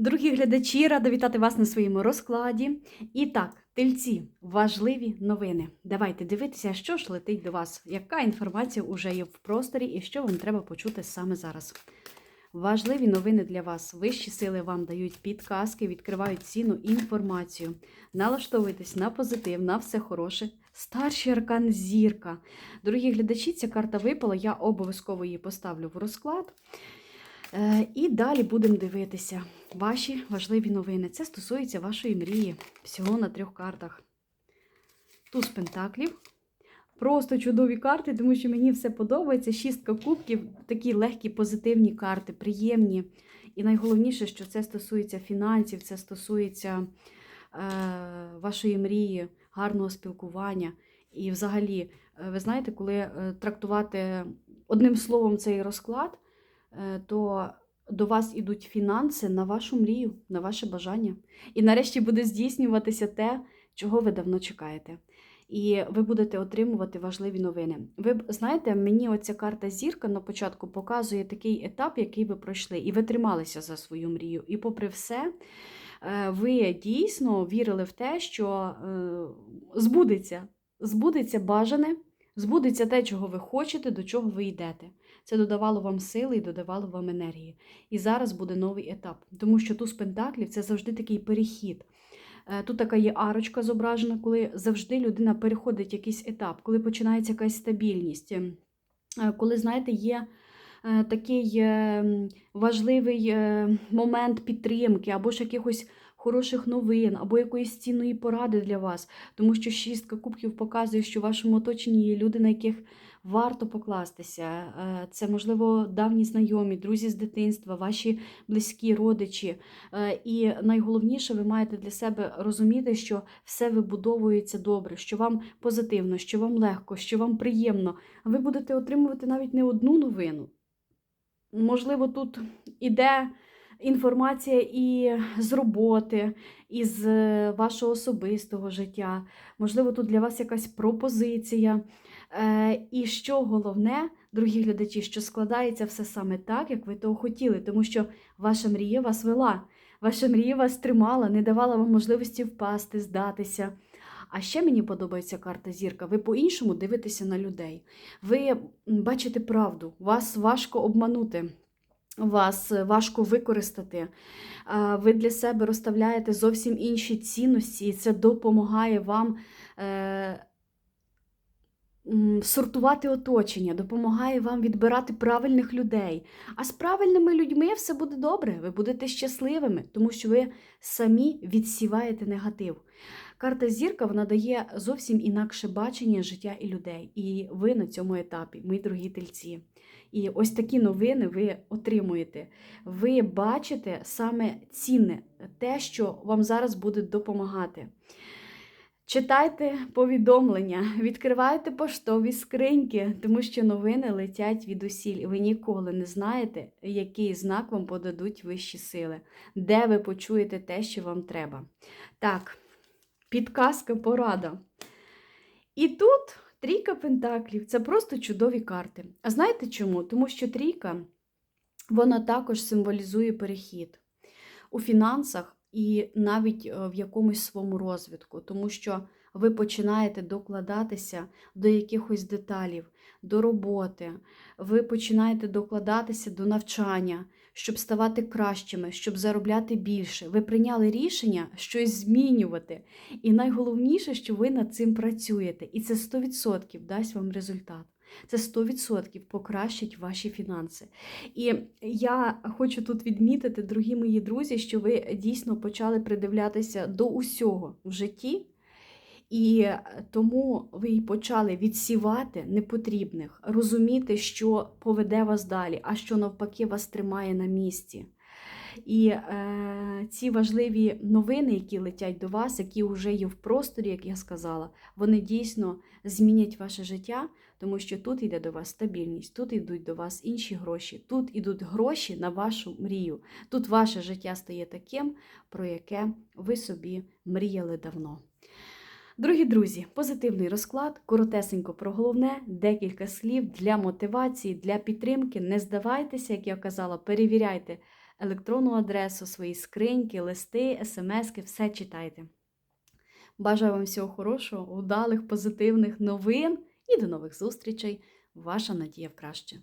Дорогі глядачі, рада вітати вас на своєму розкладі. І так, тельці, важливі новини. Давайте дивитися, що ж летить до вас, яка інформація вже є в просторі і що вам треба почути саме зараз. Важливі новини для вас. Вищі сили вам дають підказки, відкривають цінну інформацію. Налаштовуйтесь на позитив, на все хороше. Старший аркан зірка. Дорогі глядачі, ця карта випала, я обов'язково її поставлю в розклад. Е, І далі будемо дивитися ваші важливі новини. Це стосується вашої мрії. Всього на трьох картах. Туз пентаклів. Просто чудові карти, тому що мені все подобається. Шістка кубків, такі легкі, позитивні карти, приємні. І найголовніше, що це стосується фінансів, це стосується е, вашої мрії, гарного спілкування. І взагалі, е, ви знаєте, коли е, трактувати одним словом цей розклад, е, то до вас ідуть фінанси на вашу мрію, на ваше бажання. І нарешті буде здійснюватися те, чого ви давно чекаєте. І ви будете отримувати важливі новини. Ви знаєте, мені оця карта зірка на початку показує такий етап, який ви пройшли, і ви трималися за свою мрію. І попри все, е, ви дійсно вірили в те, що е, збудеться, збудеться бажане, збудеться те, чого ви хочете, до чого ви йдете. Це додавало вам сили і додавало вам енергії. І зараз буде новий етап, тому що туз пентаклів це завжди такий перехід. Е, Тут така є арочка зображена, коли завжди людина переходить якийсь етап, коли починається якась стабільність. Ем, е, Коли, знаєте, є е, такий важливий момент підтримки, або ж якихось хороших новин, або якоїсь цінної поради для вас. Тому що шістка кубків показує, що в вашому оточенні є люди, на яких варто покластися. Е, Це, можливо, давні знайомі, друзі з дитинства, ваші близькі родичі. Е, І найголовніше, ви маєте для себе розуміти, що все вибудовується добре, що вам позитивно, що вам легко, що вам приємно. Ви будете отримувати навіть не одну новину. Можливо, тут іде інформація і з роботи, і з е, вашого особистого життя. Можливо, тут для вас якась пропозиція. Е, І що головне, дорогі глядачі, що складається все саме так, як ви того хотіли, тому що ваша мрія вас вела, ваша мрія вас тримала, не давала вам можливості впасти, здатися. А ще мені подобається карта зірка. Ви по-іншому дивитеся на людей. Ви бачите правду, вас важко обманути. Вас е, важко використати. Ви для себе розставляєте зовсім інші цінності, і це допомагає вам е, сортувати оточення, допомагає вам відбирати правильних людей. А з правильними людьми все буде добре, ви будете щасливими, тому що ви самі відсіваєте негатив. Карта зірка вона дає зовсім інакше бачення життя і людей. І ви на цьому етапі, мої дорогі тельці. І ось такі новини ви отримуєте. Ви бачите саме цінне, те, що вам зараз буде допомагати. Читайте повідомлення, відкривайте поштові скриньки, тому що новини летять від усіль. Ви ніколи не знаєте, який знак вам подадуть вищі сили, де ви почуєте те, що вам треба. Так, підказка, порада. І тут трійка пентаклів це просто чудові карти. А знаєте чому? Тому що трійка вона також символізує перехід у фінансах і навіть е, в якомусь своєму розвитку, тому що ви починаєте докладатися до якихось деталів, до роботи, ви починаєте докладатися до навчання, щоб ставати кращими, щоб заробляти більше. Ви прийняли рішення щось змінювати. І найголовніше, що ви над цим працюєте. І це 100% дасть вам результат. Це 100% покращить ваші фінанси. І я хочу тут відмітити, дорогі мої друзі, що ви дійсно почали придивлятися до усього в житті, і тому ви й почали відсівати непотрібних, розуміти, що поведе вас далі, а що навпаки вас тримає на місці. І е, ці важливі новини, які летять до вас, які вже є в просторі, як я сказала, вони дійсно змінять ваше життя, тому що тут йде до вас стабільність, тут йдуть до вас інші гроші, тут йдуть гроші на вашу мрію. Тут ваше життя стає таким, про яке ви собі мріяли давно. Дорогі друзі, позитивний розклад, коротесенько про головне, декілька слів для мотивації, для підтримки. Не здавайтеся, як я казала, перевіряйте електронну адресу, свої скриньки, листи, смски, все читайте. Бажаю вам всього хорошого, удалих, позитивних новин і до нових зустрічей. Ваша Надія в краще.